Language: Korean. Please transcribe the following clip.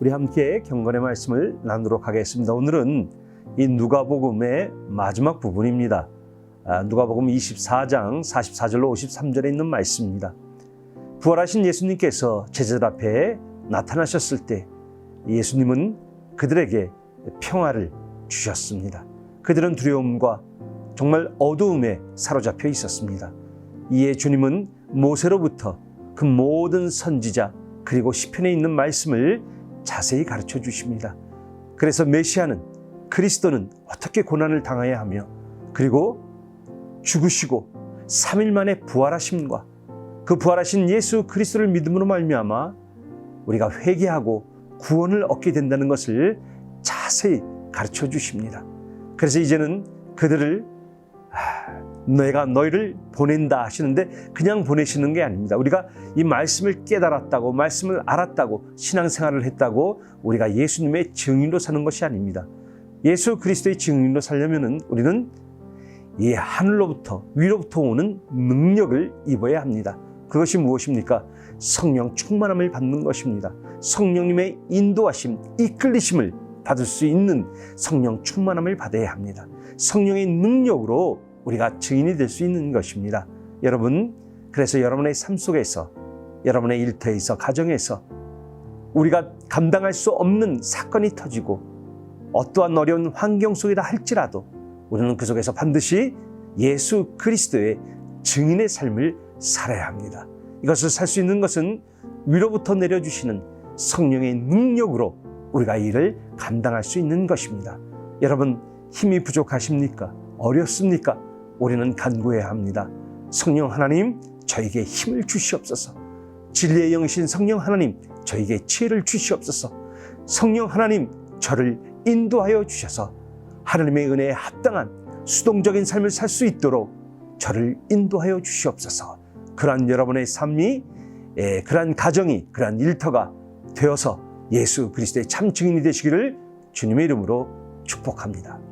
우리 함께 경건의 말씀을 나누도록 하겠습니다. 오늘은 이 누가복음의 마지막 부분입니다. 아, 누가복음 24장 44절로 53절에 있는 말씀입니다. 부활하신 예수님께서 제자들 앞에 나타나셨을 때 예수님은 그들에게 평화를 주셨습니다. 그들은 두려움과 정말 어두움에 사로잡혀 있었습니다. 이에 주님은 모세로부터 그 모든 선지자 그리고 시편에 있는 말씀을 자세히 가르쳐 주십니다. 그래서 메시아는 그리스도는 어떻게 고난을 당해야 하며 그리고 죽으시고 3일 만에 부활하심과 그 부활하신 예수 그리스도를 믿음으로 말미암아 우리가 회개하고 구원을 얻게 된다는 것을 자세히 가르쳐 주십니다. 그래서 이제는 그들을 아, 내가 너희를 보낸다 하시는데 그냥 보내시는 게 아닙니다. 우리가 이 말씀을 깨달았다고 말씀을 알았다고 신앙생활을 했다고 우리가 예수님의 증인으로 사는 것이 아닙니다. 예수 그리스도의 증인으로 살려면은 우리는 이 하늘로부터 위로부터 오는 능력을 입어야 합니다. 그것이 무엇입니까? 성령 충만함을 받는 것입니다. 성령님의 인도하심, 이끌리심을 받을 수 있는 성령 충만함을 받아야 합니다. 성령의 능력으로 우리가 증인이 될 수 있는 것입니다. 여러분, 그래서 여러분의 삶 속에서, 여러분의 일터에서, 가정에서 우리가 감당할 수 없는 사건이 터지고 어떠한 어려운 환경 속이다 할지라도 우리는 그 속에서 반드시 예수 그리스도의 증인의 삶을 살아야 합니다. 이것을 살 수 있는 것은 위로부터 내려주시는 성령의 능력으로 우리가 이 일을 감당할 수 있는 것입니다. 여러분, 힘이 부족하십니까? 어렵습니까? 우리는 간구해야 합니다. 성령 하나님, 저에게 힘을 주시옵소서. 진리의 영이신 성령 하나님, 저에게 지혜를 주시옵소서. 성령 하나님, 저를 인도하여 주셔서 하나님의 은혜에 합당한 수동적인 삶을 살 수 있도록 저를 인도하여 주시옵소서. 그러한 여러분의 삶이, 예, 그러한 가정이, 그러한 일터가 되어서 예수 그리스도의 참 증인이 되시기를 주님의 이름으로 축복합니다.